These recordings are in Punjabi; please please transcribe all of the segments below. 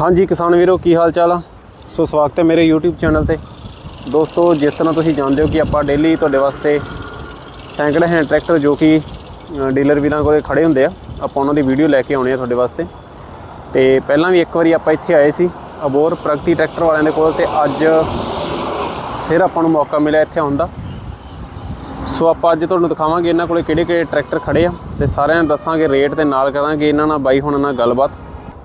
ਹਾਂਜੀ ਕਿਸਾਨ ਵੀਰੋ, ਕੀ ਹਾਲ ਚਾਲ ਆ? ਸੋ ਸਵਾਗਤ ਹੈ ਮੇਰੇ YouTube ਚੈਨਲ ਤੇ। ਦੋਸਤੋ, ਜਿਸ ਤਰ੍ਹਾਂ ਤੁਸੀਂ ਜਾਣਦੇ ਹੋ ਕਿ ਆਪਾਂ ਡੇਲੀ ਤੁਹਾਡੇ ਵਾਸਤੇ ਸੈਂਕੜੇ ਹੈਂਡ ਟਰੈਕਟਰ ਜੋ ਕਿ ਡੀਲਰ ਵੀਰਾਂ ਕੋਲੇ ਖੜੇ ਹੁੰਦੇ ਆ, ਆਪਾਂ ਉਹਨਾਂ ਦੀ ਵੀਡੀਓ ਲੈ ਕੇ ਆਉਣੇ ਆ ਤੁਹਾਡੇ ਵਾਸਤੇ। ਤੇ ਪਹਿਲਾਂ ਵੀ ਇੱਕ ਵਾਰੀ ਆਪਾਂ ਇੱਥੇ ਆਏ ਸੀ ਅਬੋਰ ਪ੍ਰਗਤੀ ਟਰੈਕਟਰ ਵਾਲਿਆਂ ਦੇ ਕੋਲ ਤੇ ਅੱਜ ਫਿਰ ਆਪਾਂ ਨੂੰ ਮੌਕਾ ਮਿਲਿਆ ਇੱਥੇ ਆਉਣ ਦਾ। ਸੋ ਆਪਾਂ ਅੱਜ ਤੁਹਾਨੂੰ ਦਿਖਾਵਾਂਗੇ ਇਹਨਾਂ ਕੋਲੇ ਕਿਹੜੇ ਕਿਹੜੇ ਟਰੈਕਟਰ ਖੜੇ ਆ, ਤੇ ਸਾਰਿਆਂ ਨੂੰ ਦੱਸਾਂਗੇ ਰੇਟ ਤੇ ਨਾਲ ਕਰਾਂਗੇ, ਇਹਨਾਂ ਨਾਲ ਬਾਈ ਹੁਣ ਨਾਲ ਗੱਲਬਾਤ।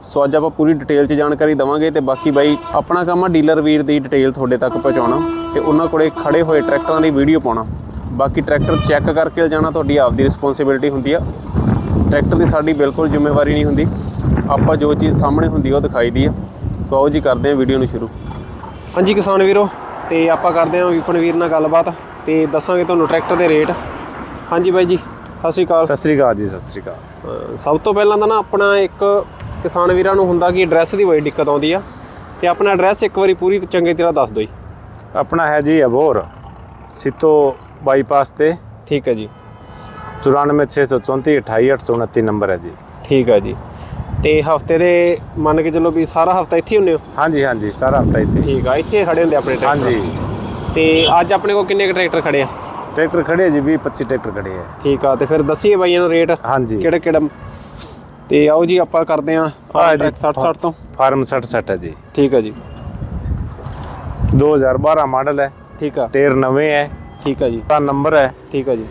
ਸੋ ਅੱਜ ਆਪਾਂ ਪੂਰੀ ਡਿਟੇਲ 'ਚ ਜਾਣਕਾਰੀ ਦਵਾਂਗੇ ਤੇ ਬਾਕੀ ਬਾਈ ਆਪਣਾ ਕੰਮ ਆ ਡੀਲਰ ਵੀਰ ਦੀ ਡਿਟੇਲ ਤੁਹਾਡੇ ਤੱਕ ਪਹੁੰਚਾਉਣਾ ਤੇ ਉਹਨਾਂ ਕੋਲੇ ਖੜੇ ਹੋਏ ਟਰੈਕਟਰਾਂ ਦੀ ਵੀਡੀਓ ਪਾਉਣਾ। ਬਾਕੀ ਟਰੈਕਟਰ ਚੈੱਕ ਕਰਕੇ ਲਿਜਾਣਾ ਤੁਹਾਡੀ ਆਪਦੀ ਰਿਸਪੌਂਸਿਬਿਲਟੀ ਹੁੰਦੀ ਆ। ਟਰੈਕਟਰ ਦੀ ਸਾਡੀ ਬਿਲਕੁਲ ਜ਼ਿੰਮੇਵਾਰੀ ਨਹੀਂ ਹੁੰਦੀ। ਆਪਾਂ ਜੋ ਚੀਜ਼ ਸਾਹਮਣੇ ਹੁੰਦੀ ਆ ਉਹ ਦਿਖਾਈ ਦੀ ਆ। ਸੋ ਆਓ ਜੀ ਕਰਦੇ ਹਾਂ ਵੀਡੀਓ ਨੂੰ ਸ਼ੁਰੂ। ਹਾਂਜੀ ਕਿਸਾਨ ਵੀਰੋ ਤੇ ਆਪਾਂ ਕਰਦੇ ਹਾਂ ਵਿਪਨ ਵੀਰ ਨਾਲ ਗੱਲਬਾਤ ਤੇ ਦੱਸਾਂਗੇ ਤੁਹਾਨੂੰ ਟਰੈਕਟਰ ਦੇ ਰੇਟ। ਹਾਂਜੀ ਬਾਈ ਜੀ ਸਤਿ ਸ਼੍ਰੀ ਅਕਾਲ। ਸਤਿ ਸ੍ਰੀ ਅਕਾਲ ਜੀ ਸਤਿ ਸ੍ਰੀ ਅਕਾਲ। ਸਭ ਤੋਂ ਪਹਿਲਾਂ ਤਾਂ ਨਾ ਆਪਣਾ ਇੱਕ ਕਿਸਾਨ ਵੀਰਾਂ ਨੂੰ ਹੁੰਦਾ ਕਿ ਐਡਰੈਸ ਦੀ ਬੜੀ ਦਿੱਕਤ ਆਉਂਦੀ ਆ ਤੇ ਆਪਣਾ ਐਡਰੈਸ ਇੱਕ ਵਾਰੀ ਪੂਰੀ ਚੰਗੀ ਤਰ੍ਹਾਂ ਦੱਸ ਦਿਓ ਜੀ। ਆਪਣਾ ਹੈ ਜੀ ਅਬੋਰ ਸਿੱਤੋ ਬਾਈਪਾਸ ਤੇ। ਠੀਕ ਹੈ ਜੀ। 94634 28829 ਨੰਬਰ ਹੈ ਜੀ। ਠੀਕ ਹੈ ਜੀ। ਤੇ ਹਫ਼ਤੇ ਦੇ ਮੰਨ ਕੇ ਚੱਲੋ ਵੀ ਸਾਰਾ ਹਫਤਾ ਇੱਥੇ ਹੁੰਨੇ ਹੋ? ਹਾਂਜੀ ਹਾਂਜੀ ਸਾਰਾ ਹਫਤਾ ਇੱਥੇ। ਠੀਕ ਆ ਇੱਥੇ ਖੜੇ ਹੁੰਦੇ ਆਪਣੇ ਟਰੈਕਟਰ ਹਾਂਜੀ। ਤੇ ਅੱਜ ਆਪਣੇ ਕੋਲ ਕਿੰਨੇ ਕੁ ਟਰੈਕਟਰ ਖੜੇ ਆ? ਟਰੈਕਟਰ ਖੜੇ ਜੀ 20 25 ਟਰੈਕਟਰ ਖੜੇ ਹੈ ਠੀਕ ਆ ਤੇ ਫਿਰ ਦੱਸੀਏ ਬਾਈਆਂ ਨੂੰ ਰੇਟ ਹਾਂਜੀ। ਕਿਹੜਾ ਕਿਹੜਾ ਤੇ ਆਓ ਜੀ ਆਪਾਂ ਕਰਦੇ ਆ ਆਹ ਜੀ। 60 60 ਤੋਂ। ਫਾਰਮ 60 ਸੈਟ ਹੈ ਜੀ। ਠੀਕ ਆ ਜੀ। 2012 ਮਾਡਲ ਹੈ। ਠੀਕ ਆ। ਟਾਇਰ ਨਵੇਂ ਹੈ। ਠੀਕ ਆ ਜੀ। ਤਾਂ ਨੰਬਰ ਹੈ। ਠੀਕ ਆ ਜੀ।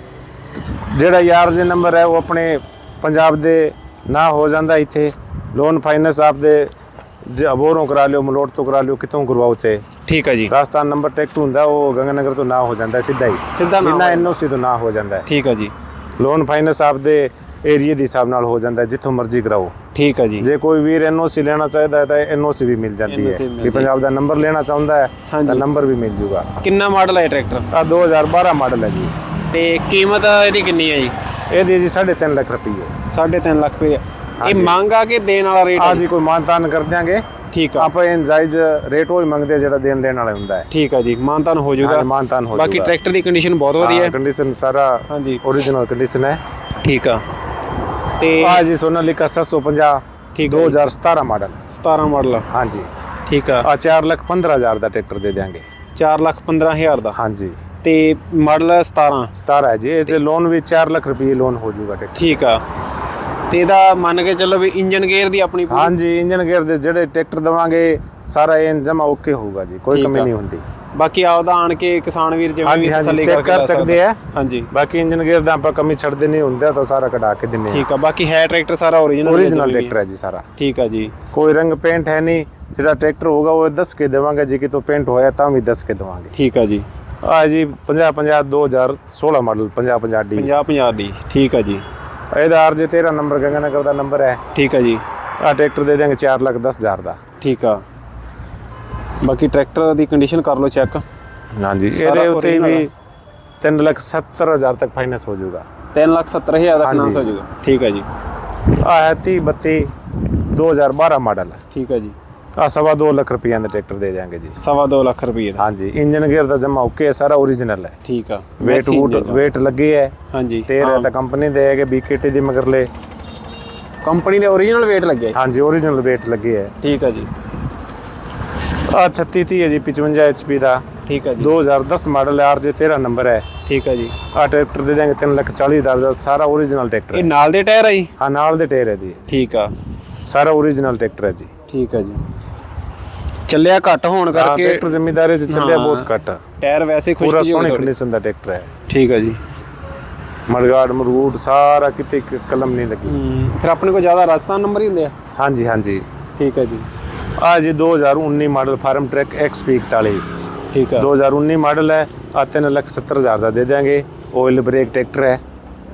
ਜਿਹੜਾ ਯਾਰ ਦੇ ਨੰਬਰ ਹੈ ਉਹ ਆਪਣੇ ਪੰਜਾਬ ਦੇ ਨਾ ਹੋ ਜਾਂਦਾ ਇੱਥੇ। ਲੋਨ ਫਾਈਨੈਂਸ ਆਪਦੇ ਜੇ ਅਬੋਰੋਂ ਕਰਾ ਲਿਓ ਮਲੋਟ ਤੋਂ ਕਰਾ ਲਿਓ ਕਿਤੋਂ ਕਰਵਾਓ ਚਾਹੇ। ਠੀਕ ਆ ਜੀ। ਰਾਜਸਥਾਨ ਨੰਬਰ ਟੈਕਟ ਹੁੰਦਾ ਉਹ ਗੰਗਨਗਰ ਤੋਂ ਨਾ ਹੋ ਜਾਂਦਾ ਹੈ। ਸਿੱਧਾ ਹੀ ਸਿੱਧਾ ਨਾ ਹੋਇਆ। ਐਨਓਸੀ ਤੋਂ ਨਾ ਹੋ ਜਾਂਦਾ। ਹੈ ਠੀਕ ਆ ਜੀ। ਲੋਨ ਫਾਈਨੈਂਸ ਆਪਦੇ ਏਰੀਆ ਦੇ ਹਿਸਾਬ ਨਾਲ ਹੋ ਜਾਂਦਾ ਜਿੱਥੋਂ ਮਰਜ਼ੀ ਕਰਾਓ। ਠੀਕ ਹੈ ਜੀ। ਜੇ ਕੋਈ ਵੀਰ ਐਨਓਸੀ ਲੈਣਾ ਚਾਹਦਾ ਹੈ ਤਾਂ ਐਨਓਸੀ ਵੀ ਮਿਲ ਜਾਂਦੀ ਹੈ। ਵੀ ਪੰਜਾਬ ਦਾ ਨੰਬਰ ਲੈਣਾ ਚਾਹੁੰਦਾ ਹੈ ਤਾਂ ਨੰਬਰ ਵੀ ਮਿਲ ਜੂਗਾ। ਕਿੰਨਾ ਮਾਡਲ ਹੈ ਟਰੈਕਟਰ ਆ 2012 ਮਾਡਲ ਹੈ ਜੀ। ਤੇ ਕੀਮਤ ਇਹਦੀ ਕਿੰਨੀ ਹੈ ਜੀ? ਇਹਦੀ ਜੀ 3.5 ਲੱਖ ਰੁਪਏ 3.5 ਲੱਖ ਰੁਪਏ ਇਹ ਮੰਗਾ ਕੇ ਦੇਣ ਵਾਲਾ ਰੇਟ ਆ ਜੀ? ਕੋਈ ਮਾਨਤਾਨ ਕਰ ਦਿਆਂਗੇ। ਠੀਕ ਆ। ਆਪਾਂ ਇਹ ਜਾਇਜ਼ ਰੇਟ ਉਹ ਮੰਗਦੇ ਜਿਹੜਾ ਦੇਣ ਦੇਣ ਵਾਲਾ ਹੁੰਦਾ ਹੈ। ਠੀਕ ਆ ਜੀ ਮਾਨਤਾਨ ਹੋ ਜਾਊਗਾ ਮਾਨਤਾਨ ਹੋ ਜਾਊਗਾ ਬਾਕੀ ਟਰੈਕਟਰ ਦੀ ਕੰਡੀਸ਼ਨ ਬਹੁਤ ਵਧੀਆ ਹੈ। ਕੰਡੀਸ਼ਨ ਸਾਰਾ ਹਾਂਜੀ। origignal ਕੰਡੀਸ਼ਨ ਹੈ। ਠੀਕ ਆ। ਤੇ ਆ ਜੀ ਸੋਨਾਲੀਕਾ 750 ਠੀਕ ਹੈ ਜੀ। 2017 ਮਾਡਲ। 17 ਮਾਡਲ ਹਾਂਜੀ। ਠੀਕ ਆ। ਆ 4 ਲੱਖ 15000 ਦਾ ਟਰੈਕਟਰ ਦੇ ਦਿਆਂਗੇ। 4 ਲੱਖ 15000 ਦਾ। ਹਾਂਜੀ। ਤੇ ਮਾਡਲ ਹੈ 17 17 ਹੈ ਜੀ ਇਹ ਤੇ ਲੋਨ ਵੀ 4 ਲੱਖ ਰੁਪਏ ਲੋਨ ਹੋ ਜਾਊਗਾ ਟਰੈਕਟਰ। ਠੀਕ ਆ। ਤੇ ਇਹਦਾ ਮੰਨ ਕੇ ਚੱਲੋ ਵੀ ਇੰਜਨ ਗੇਅਰ ਦੀ ਆਪਣੀ ਹਾਂਜੀ ਇੰਜਨ ਗੇਅਰ ਦੇ ਜਿਹੜੇ ਟਰੈਕਟਰ ਦਵਾਂਗੇ ਸਾਰਾ ਇਹ ਜਮਾ ਓਕੇ ਹੋਊਗਾ ਜੀ ਕੋਈ ਕਮੀ। ਨਹੀਂ ਹੁੰਦੀ। ਬਾਕੀ ਆਉਦਾ ਆਣ ਕੇ ਕਿਸਾਨ ਵੀਰ ਜਿਵੇਂ ਵੀ ਹਾਂਜੀ ਹਾਂਜੀ ਚੈੱਕ ਕਰ ਸਕਦੇ ਆ। ਹਾਂਜੀ। ਬਾਕੀ ਇੰਜਨ ਗੇਅਰ ਦਾ ਆਪਾਂ ਕਮੀ ਛੱਡਦੇ ਨਹੀਂ ਹੁੰਦਾ ਤਾਂ ਸਾਰਾ ਕਢਾ ਕੇ ਦਿੰਨੇ ਆ ਠੀਕ ਆ ਬਾਕੀ ਹੈ ਟਰੈਕਟਰ ਸਾਰਾ ਓਰੀਜਨਲ ਓਰੀਜਨਲ ਟਰੈਕਟਰ ਹੈ ਜੀ ਸਾਰਾ। ਠੀਕ ਆ ਜੀ। ਕੋਈ ਰੰਗ ਪੇਂਟ ਹੈ ਨਹੀਂ ਜਿਹੜਾ ਟਰੈਕਟਰ ਹੋਗਾ ਉਹ ਦੱਸ ਕੇ ਦੇਵਾਂਗੇ ਜੇ ਕਿਤੋਂ ਪੇਂਟ ਹੋਇਆ ਤਾਂ ਵੀ ਦੱਸ ਕੇ ਦੇਵਾਂਗੇ। ਠੀਕ ਆ ਜੀ। ਆ ਜੀ 50 50 2016 ਮਾਡਲ 50 50 ਡੀ। 50 50 ਡੀ ਠੀਕ ਆ ਜੀ। ਇਹਦਾ ਆਰਜੇ 13 ਦਾ ਨੰਬਰ ਹੈ। ਠੀਕ ਆ ਜੀ। ਆ ਟਰੈਕਟਰ ਦੇ ਦਿਆਂਗੇ 4 ਲੱਖ 10 ਹਜ਼ਾਰ ਦਾ। ਠੀਕ ਆ। ਬਾਕੀ ਟਰੈਕਟਰ ਦੀ ਕੰਡੀਸ਼ਨ ਕਰ ਲਓ ਚੈੱਕ ਹਾਂਜੀ ਇਹਦੇ ਉੱਤੇ ਵੀ 3 ਲੱਖ 70 ਹਜ਼ਾਰ ਤੱਕ ਫਾਈਨੈਂਸ ਹੋ ਜਾਊਗਾ। 3 ਲੱਖ 70 ਹਜ਼ਾਰ ਦਾ ਹਾਂਜੀ। ਫਾਈਨਾਂਸ ਹੋ ਜਾਊਗਾ। ਠੀਕ ਆ ਜੀ। ਆ ਹੈ 30 32 2012 ਮਾਡਲ। ਠੀਕ ਆ ਜੀ। ਆ ਸਵਾ 2 ਲੱਖ ਰੁਪਈਆ ਦਾ ਟਰੈਕਟਰ ਦੇ ਦਿਆਂਗੇ ਜੀ। ਸਵਾ ਦੋ ਲੱਖ ਰੁਪਏ ਦਾ। ਹਾਂਜੀ ਇੰਜਨ ਗੇਅਰ ਦਾ ਜਮਾ ਓਕੇ ਹੈ ਸਾਰਾ origignal ਹੈ। ਠੀਕ ਆ। engine ਦਾ। ਵੇਟ ਲੱਗੇ ਹੈ। ਹਾਂਜੀ। ਟੇਰ ਹੈ ਹਾਂ, ਤਾਂ ਕੰਪਨੀ ਦੇ ਹੈਗੇ ਬੀਕੇਟੀ ਦੀ ਮਗਰਲੇ। ਕੰਪਨੀ ਦੇ ਓਰੀਜਨਲ ਵੇਟ ਲੱਗੇ ਹਾਂਜੀ origignal ਵੇਟ ਲੱਗੇ ਹੈ। ਠੀਕ ਆ ਜੀ। ਆ 36 30 ਹੈ ਜੀ 55 HP ਦਾ। ਠੀਕ ਆ ਜੀ। 2010 ਮਾਡਲ ਹੈ ਆਰਜੇ 13 ਨੰਬਰ ਹੈ। ਠੀਕ ਆ ਜੀ। ਆ ਟਰੈਕਟਰ ਦੇ ਦਿਆਂਗੇ 3 ਲੱਖ 40 ਹਜ਼ਾਰ ਦਾ ਸਾਰਾ origignal ਟਰੈਕਟਰ ਇਹ ਹੈ। ਨਾਲ ਦੇ ਟਾਇਰ ਆ ਜੀ? ਹਾਂ ਨਾਲ ਦੇ ਟੇਰ ਹੈ ਜੀ। ਠੀਕ ਆ। ਸਾਰਾ origignal ਟਰੈਕਟਰ ਹੈ ਜੀ। ਠੀਕ ਆ ਜੀ। ਚੱਲਿਆ ਘੱਟ ਹੋਣ ਹਾਂ ਕਰਕੇ ਟਰੈਕਟਰ ਜ਼ਿੰਮੇਦਾਰੀ ਚ ਚੱਲਿਆ ਹਾਂ। ਬਹੁਤ ਘੱਟ। ਟਾਇਰ ਵੈਸੇ ਖੁਸ਼ਕ ਪੂਰਾ ਜਿਹੇ ਸੋਹਣੀ ਹੋਏ ਥੋੜ੍ਹੇ। ਕੰਡੀਸ਼ਨ ਦਾ ਟਰੈਕਟਰ ਹੈ। ਠੀਕ ਆ ਜੀ। ਮੜਗਾੜ ਮਰੂਟ ਸਾਰਾ ਕਿਤੇ ਕਲਮ ਨਹੀਂ ਲੱਗੀ। ਫਿਰ ਆਪਣੇ ਕੋਲ ਜ਼ਿਆਦਾ ਰਾਜਸਥਾਨ ਨੰਬਰ ਹੀ ਹੁੰਦੇ ਆ? ਹਾਂਜੀ ਹਾਂਜੀ। ਠੀਕ ਆ ਜੀ। ਆ ਜੀ 2019 ਮਾਡਲ ਫਾਰਮ ਟਰੈਕ XP 41 ਠੀਕ ਆ 2019 ਮਾਡਲ ਹੈ ਆ 3 ਲੱਖ 70 ਹਜ਼ਾਰ ਦਾ ਦੇ ਦਿਆਂਗੇ ਆਇਲ ਬ੍ਰੇਕ ਟਰੈਕਟਰ ਹੈ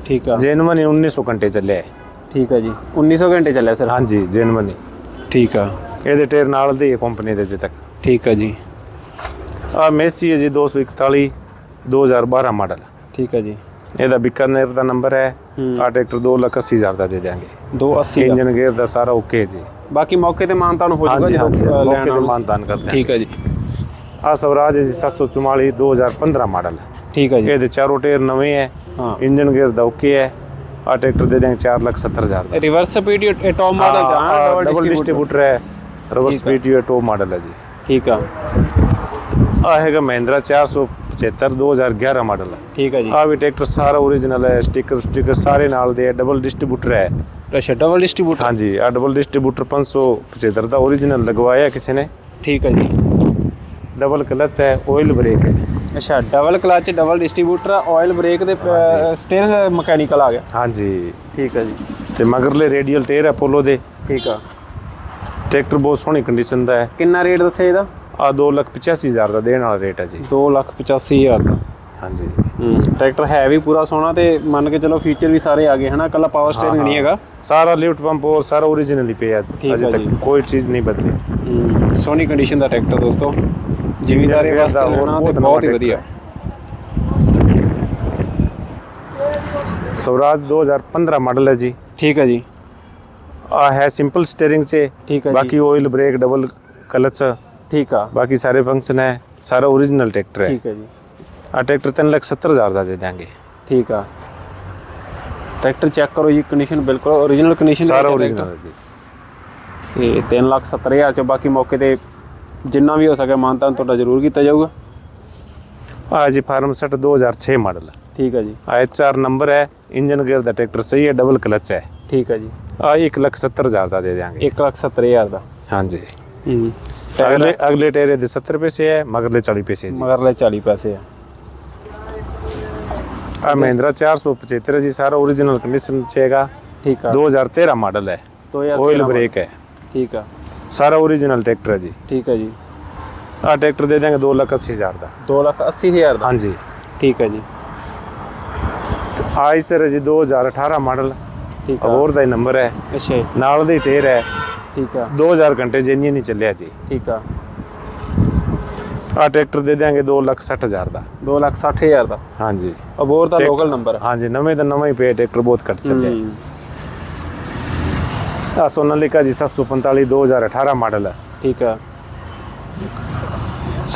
ਠੀਕ ਆ ਜੈਨੂਅਨ 1900 ਘੰਟੇ ਚੱਲਿਆ ਹੈ ਠੀਕ ਆ ਜੀ 1900 ਘੰਟੇ ਚੱਲਿਆ ਸਰ ਹਾਂਜੀ ਜੈਨੂਅਨ ਠੀਕ ਆ ਇਹਦੇ ਟਾਇਰ ਨਾਲ ਦੇ ਕੰਪਨੀ ਦੇ ਅਜੇ ਤੱਕ। ਠੀਕ ਆ ਜੀ। ਆ ਮੈਸੀ ਹੈ ਜੀ 241 2012 ਮਾਡਲ ਠੀਕ ਆ ਜੀ। ਇਹਦਾ ਬਿਕਾਨੇਰ ਦਾ ਨੰਬਰ ਹੈ। ਹੂੰ। ਆ ਟਰੈਕਟਰ 2 ਲੱਖ 80 ਹਜ਼ਾਰ ਦਾ ਦੇ ਦਿਆਂਗੇ। 280 ਦਾ ਇੰਜਨ ਗੇਅਰ ਦਾ ਸਾਰਾ ਓਕੇ ਜੀ। ਬਾਕੀ ਮੌਕੇ ਤੇ ਮਾਨਤਾਨ ਹੋ ਜਾਊਗਾ ਹਾਂਜੀ ਹਾਂਜੀ ਜਦੋਂ ਮੌਕੇ ਲੈਣ ਤੇ ਆਉਣਾ। ਮਾਨਤਾਨ ਕਰਦੇ ਹਾਂ। ਠੀਕ ਆ ਜੀ। ਆ ਸਵਰਾਜ ਹੈ ਜੀ 744 2015 ਮਾਡਲ। ਠੀਕ ਆ ਜੀ। ਇਹਦੇ ਚਾਰੋਂ ਟਾਇਰ ਨਵੇਂ ਹੈ ਹਾਂ। ਇੰਜਨ ਗੇਅਰ ਦਾ ਓਕੇ ਹੈ ਆ ਟਰੈਕਟਰ ਦੇ ਦਿਆਂਗੇ 4 ਲੱਖ 70 ਹਜ਼ਾਰ ਦਾ। ਰਿਵਰਸ ਸਪੀਡ ਟੌਪ ਮਾਡਲ ਜਾਂ ਡਬਲ ਡਿਸਟ੍ਰੀਬਿਊਟਰ ਹੈ ਠੀਕ ਆ। ਸਪੀਡ ਇਹ ਟੋਪ ਮਾਡਲ ਹੈ ਜੀ। ਠੀਕ ਆ। ਆ ਹੈਗਾ ਮਹਿੰਦਰਾ 475 2011 ਮਾਡਲ ਹੈ ਠੀਕ ਆ ਜੀ। ਆ ਵੀ ਟਰੈਕਟਰ ਸਾਰਾ ਓਰੀਜਨਲ ਹੈ ਸਟicker ਸਟicker ਸਾਰੇ ਨਾਲ ਦੇ ਡਬਲ ਡਿਸਟ੍ਰੀਬਿਊਟਰ ਹੈ। ਅੱਛਾ ਡਬਲ ਡਿਸਟ੍ਰੀਬਿਊਟਰ ਹਾਂਜੀ ਆ ਡਬਲ ਡਿਸਟ੍ਰੀਬਿਊਟਰ 575 ਦਾ ਓਰੀਜਨਲ ਲਗਵਾਇਆ ਕਿਸੇ ਨੇ। ਠੀਕ ਆ ਜੀ। ਡਬਲ ਕਲਚ ਹੈ ਆਇਲ ਬ੍ਰੇਕ ਹੈ। ਅੱਛਾ double clutch double distributor oil brake ਦੇ ਸਟੀਅਰਿੰਗ ਮਕੈਨੀਕਲ ਆ ਗਿਆ। ਹਾਂਜੀ। ਠੀਕ ਆ ਜੀ। ਤੇ ਮਗਰਲੇ ਰੇਡੀਅਲ ਟੇਰ ਹੈ ਪੋਲੋ ਦੇ। ਠੀਕ ਆ। ਟਰੈਕਟਰ ਬਹੁਤ ਸੋਹਣੀ ਕੰਡੀਸ਼ਨ ਦਾ ਹੈ। ਕਿੰਨਾ ਰੇਟ ਦੱਸਿਆ ਇਹਦਾ? ਆ 285000 ਦਾ ਦੇਣ ਵਾਲਾ ਰੇਟ ਹੈ ਜੀ। 285000 ਦਾ। ਹਾਂਜੀ। ਹੂੰ ਟਰੈਕਟਰ ਹੈ ਵੀ ਪੂਰਾ ਸੋਹਣਾ ਤੇ ਮੰਨ ਕੇ ਚਲੋ ਫੀਚਰ ਵੀ ਸਾਰੇ ਆ ਗਏ ਹਨਾ? ਕੱਲਾ ਪਾਵਰ ਸਟੀਅਰਿੰਗ ਨਹੀਂ ਹੈਗਾ। ਸਾਰਾ ਲਿਫਟ ਪੰਪ ਹੋਰ ਸਾਰਾ ਓਰੀਜਨਲ ਹੀ ਪਿਆ ਅਜੇ ਤੱਕ। ਕੋਈ ਚੀਜ਼ ਨਹੀਂ ਬਦਲੀ। ਹੂੰ, ਸੋਹਣੀ ਕੰਡੀਸ਼ਨ ਦਾ ਟਰੈਕਟਰ ਦੋਸਤੋ। ਜ਼ਿਮੀਦਾਰੀ ਵਾਸਤੇ ਲੈਣਾ ਤੇ ਬਹੁਤ ਹੀ ਵਧੀਆ। ਸਵਰਾਜ 2015 ਮਾਡਲ ਹੈ ਜੀ। ਠੀਕ ਹੈ ਜੀ। ਆ ਹੈ ਸਿੰਪਲ ਸਟੀਅਰਿੰਗ 'ਚ। ਠੀਕ ਹੈ ਜੀ। ਬਾਕੀ ਆਇਲ ਬ੍ਰੇਕ ਡਬਲ ਕਲਚ ਠੀਕ ਆ। ਬਾਕੀ ਸਾਰੇ ਫੰਕਸ਼ਨ ਹੈ ਸਾਰਾ ਓਰੀਜਨਲ ਟਰੈਕਟਰ ਹੈ। ਠੀਕ ਹੈ ਜੀ। ਆ ਟਰੈਕਟਰ 370000 ਦਾ ਦੇ ਦਾਂਗੇ ਠੀਕ ਆ। ਟਰੈਕਟਰ ਚੈੱਕ ਕਰੋ ਜੀ ਕੰਡੀਸ਼ਨ ਬਿਲਕੁਲ ਓਰੀਜਨਲ ਕੰਡੀਸ਼ਨ ਸਾਰਾ ਓਰੀਜਨਲ ਹੈ ਜੀ। ਤੇ 370000 ਚੋਂ ਬਾਕੀ ਮੌਕੇ ਤੇ ਜਿੰਨਾ ਵੀ ਹੋ ਸਕੇ ਮਾਨਤਾਨ ਤੁਹਾਡਾ ਜ਼ਰੂਰ ਕੀਤਾ ਜਾਊਗਾ। ਆ ਜੀ ਫਾਰਮ ਸੈਟ 2006 ਮਾਡਲ ਠੀਕ ਹੈ ਜੀ। ਆ ਐਚਆਰ ਨੰਬਰ ਹੈ ਇੰਜਨ ਗੇਅਰ ਦਾ ਟਰੈਕਟਰ ਸਹੀ ਹੈ ਡਬਲ ਕਲਚ ਹੈ। ਠੀਕ ਹੈ ਜੀ। ਆ 170000 ਦਾ ਦੇ ਦਿਆਂਗੇ। 170000 ਦਾ। ਹਾਂਜੀ। ਹੂੰ। ਅਗਲੇ ਅਗਲੇ ਟੇਰੇ ਦੇ 70 ਪੈਸੇ ਹੈ ਮਗਰਲੇ 40 ਪੈਸੇ ਜੀ। ਮਗਰਲੇ 40 ਪੈਸੇ ਆ ਆ ਮਹਿੰਦਰਾ 475 ਹੈ ਜੀ ਸਾਰਾ ਓਰੀਜਨਲ ਕੰਡੀਸ਼ਨ ਚ ਹੈਗਾ। ਠੀਕ ਆ। 2013 ਮਾਡਲ ਹੈ। 2013 ਆਇਲ ਬ੍ਰੇਕ ਹੈ। ਠੀਕ ਆ। ਸਾਰਾ ਓਰੀਜਨਲ ਟਰੈਕਟਰ ਹੈ ਜੀ। ਠੀਕ ਹੈ ਜੀ। ਆ ਟਰੈਕਟਰ ਦੇ ਦਾਂਗੇ 280000 ਦਾ। 280000 ਦਾ। ਹਾਂਜੀ। ਠੀਕ ਹੈ ਜੀ। ਆਈ ਸਰ ਜੀ 2018 ਮਾਡਲ ਠੀਕ ਆ। ਹੋਰ ਦਾ ਹੀ ਨੰਬਰ ਹੈ। ਅੱਛਾ ਨਾਲ ਦੇ ਟੇਰ ਹੈ। ਠੀਕ ਆ। 2000 ਘੰਟੇ ਜੈਨੂਇਨ ਨਹੀਂ ਚੱਲਿਆ ਜੀ। ਠੀਕ ਆ। ਆ ਟਰੈਕਟਰ ਦੇ ਦਾਂਗੇ 260000 ਦਾ। 260000 ਦਾ। ਹਾਂਜੀ। ਅਬੋਰ ਦਾ ਲੋਕਲ ਨੰਬਰ ਹਾਂਜੀ ਨਵੇਂ ਦਾ ਨਵਾਂ ਹੀ ਪਿਆ ਟਰੈਕਟਰ ਬਹੁਤ ਘੱਟ ਚੱਲਿਆ। ਆ ਸੋਨਾਲੀਕਾ ਜੀ 745 2018 ਮਾਡਲ ਹੈ ਠੀਕ ਆ।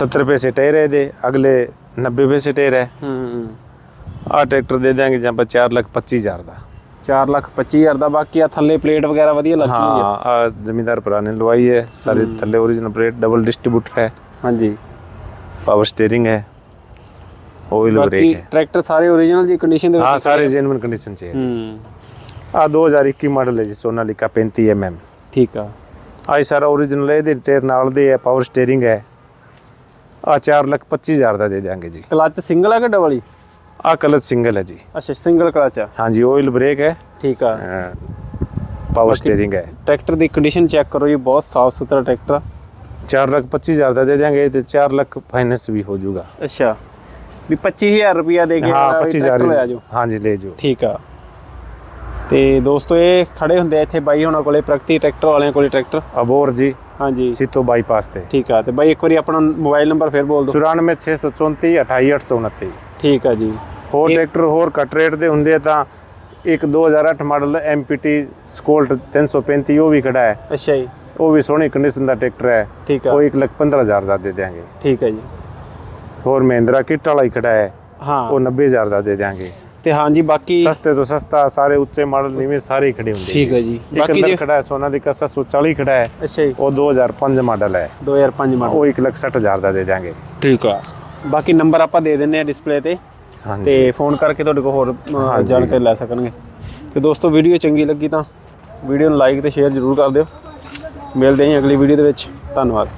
70 ਪੈਸੇ ਹੈ ਇਹਦੇ ਅਗਲੇ 90 ਪੈਸੇ ਹੂੰ ਹੂੰ। ਆ ਟਰੈਕਟਰ ਦੇ ਦਾਂਗੇ ਜਾਂ 4 ਲੱਖ 25000 ਦਾ। 4 ਲੱਖ 25000 ਦਾ। ਬਾਕੀ ਆ ਥੱਲੇ ਪਲੇਟ ਵਗੈਰਾ ਵਧੀਆ ਲੱਗੀ ਹੋਈ ਹਾਂ ਹੈ ਆ ਜ਼ਮੀਂਦਾਰ ਭਰਾ ਨੇ ਲਵਾਈ ਹੈ। ਸਾਰੇ ਥੱਲੇ ਓਰੀਜਨਲ ਪਲੇਟ ਡਬਲ ਡਿਸਟ੍ਰੀਬਿਊਟਰ ਹੈ। ਹਾਂਜੀ। ਪਾਵਰ ਸਟੀਅਰਿੰਗ ਹੈ। ਆਇਲ ਬ੍ਰੇਕ ਹੈ। ਟਰੈਕਟਰ ਸਾਰੇ ਓਰੀਜਨਲ ਜੀ ਕੰਡੀਸ਼ਨ ਦੇ ਹਾਂ ਵਿੱਚ ਸਾਰੇ ਜੈਨੂਇਨ ਕੰਡੀਸ਼ਨ ਚ ਹੈ। ਹੂੰ। ਆ 2021 ਮਾਡਲ ਹੈ ਜੀ ਸੋਨਾਲੀਕਾ 35 mm ਠੀਕ ਆ। ਆਈ ਸਾਰਾ ਓਰੀਜਨਲ ਹੈ ਇਹਦੇ ਟਾਇਰ ਨਾਲ ਦੇ ਹੈ ਪਾਵਰ ਸਟੀਅਰਿੰਗ ਹੈ। ਆ 4 ਲੱਖ 25000 ਦਾ ਦੇ ਦਿਆਂਗੇ ਜੀ। ਕਲੱਚ ਸਿੰਗਲ ਆ ਕਿ ਡਬਲ ਹੀ? ਆ ਕਲਚ ਸਿੰਗਲ ਹੈ ਜੀ ਅੱਛਾ ਸਿੰਗਲ ਕਲੱਚ ਆ ਹਾਂਜੀ ਆਇਲ ਬ੍ਰੇਕ ਹੈ ਠੀਕ ਆ ਪਾਵਰ ਸਟੀਅਰਿੰਗ ਹੈ ਟਰੈਕਟਰ ਦੀ ਕੰਡੀਸ਼ਨ ਚੈੱਕ ਕਰੋ ਜੀ ਬਹੁਤ ਸਾਫ਼ ਸੁਥਰਾ ਟਰੈਕਟਰ ਆ 4 ਲੱਖ 25000 ਦਾ ਦੇ ਦਿਆਂਗੇ ਤੇ 4 ਲੱਖ ਫਾਈਨੈਂਸ ਵੀ ਹੋ ਜਾਊਗਾ ਅੱਛਾ ਵੀ 25000 ਰੁਪਿਆ ਦੇ ਕੇ ਹਾਂ ਵੀ 25000 ਟਰੈਕਟਰ ਲੈ ਜਾਓ ਹਾਂਜੀ ਲੈ ਜਾਓ ਠੀਕ ਆ ਤੇ ਦੋਸਤੋ ਇਹ ਖੜੇ ਹੁੰਦੇ ਆ ਇੱਥੇ ਬਾਈ ਹੁਣਾਂ ਕੋਲੇ ਪ੍ਰਗਤੀ ਟਰੈਕਟਰ ਵਾਲਿਆਂ ਕੋਲੇ ਟਰੈਕਟਰ ਅਬੋਰ ਜੀ ਹਾਂਜੀ ਸੀਤੋ ਬਾਈਪਾਸ ਤੇ ਠੀਕ ਆ ਤੇ ਬਾਈ ਇੱਕ ਵਾਰੀ ਆਪਣਾ ਮੋਬਾਈਲ ਨੰਬਰ ਫੇਰ ਬੋਲ ਦਿਓ 94634 28829 ਠੀਕ ਆ ਜੀ ਹੋਰ ਟਰੈਕਟਰ ਹੋਰ ਘੱਟ ਰੇਟ ਦੇ ਹੁੰਦੇ ਆ ਤਾਂ ਇੱਕ 2008 ਮਾਡਲ ਐਮਪੀਟੀ ਸਕੋਲਟ 335 ਉਹ ਵੀ ਖੜਾ ਹੈ। ਅੱਛਾ ਜੀ। ਉਹ ਵੀ ਸੋਹਣੀ ਕੰਡੀਸ਼ਨ ਦਾ ਟਰੈਕਟਰ ਹੈ। ਠੀਕ ਆ। ਉਹ 115000 ਦਾ ਦੇ ਦਿਆਂਗੇ। ਠੀਕ ਆ ਜੀ। ਹੋਰ ਮਹਿੰਦਰਾ ਕਿੱਟ ਵਾਲਾ ਹੀ ਖੜਾ ਹੈ। ਹਾਂ। ਉਹ 90000 ਦਾ ਦੇ ਦਿਆਂਗੇ। ਤੇ ਹਾਂਜੀ ਬਾਕੀ ਸਸਤੇ ਤੋਂ ਸਸਤਾ ਸਾਰੇ ਉੱਚੇ ਮਾਡਲ ਨੀਵੇਂ ਸਾਰੇ ਹੀ ਖੜੇ ਹੁੰਦੇ ਠੀਕ ਹੈ ਜੀ। ਬਾਕੀ ਜੇ ਖੜਾ ਹੈ ਸੋਨਾਲੀਕਾ 740 ਖੜਾ ਹੈ। ਅੱਛਾ ਜੀ। ਉਹ 2005 ਮਾਡਲ ਹੈ। 2005 ਮਾਡਲ। ਉਹ 160000 ਦਾ ਦੇ ਦਿਆਂਗੇ। ਠੀਕ ਆ। ਬਾਕੀ ਨੰਬਰ ਆਪਾਂ ਦੇ ਦਿੰਨੇ ਆ ਡਿਸਪਲੇ ਤੇ। ਤੇ ਫੋਨ ਕਰਕੇ ਤੁਹਾਡੇ ਕੋਲ ਹੋਰ। ਜਾਣਕਾਰੀ ਲੈ ਸਕਣਗੇ। ਤੇ ਦੋਸਤੋ ਵੀਡੀਓ ਚੰਗੀ ਲੱਗੀ ਤਾਂ ਵੀਡੀਓ ਨੂੰ ਲਾਈਕ ਤੇ ਸ਼ੇਅਰ ਜ਼ਰੂਰ ਕਰ ਦਿਓ। ਮਿਲਦੇ ਹਾਂ ਅਗਲੀ ਵੀਡੀਓ ਦੇ ਵਿੱਚ। ਧੰਨਵਾਦ।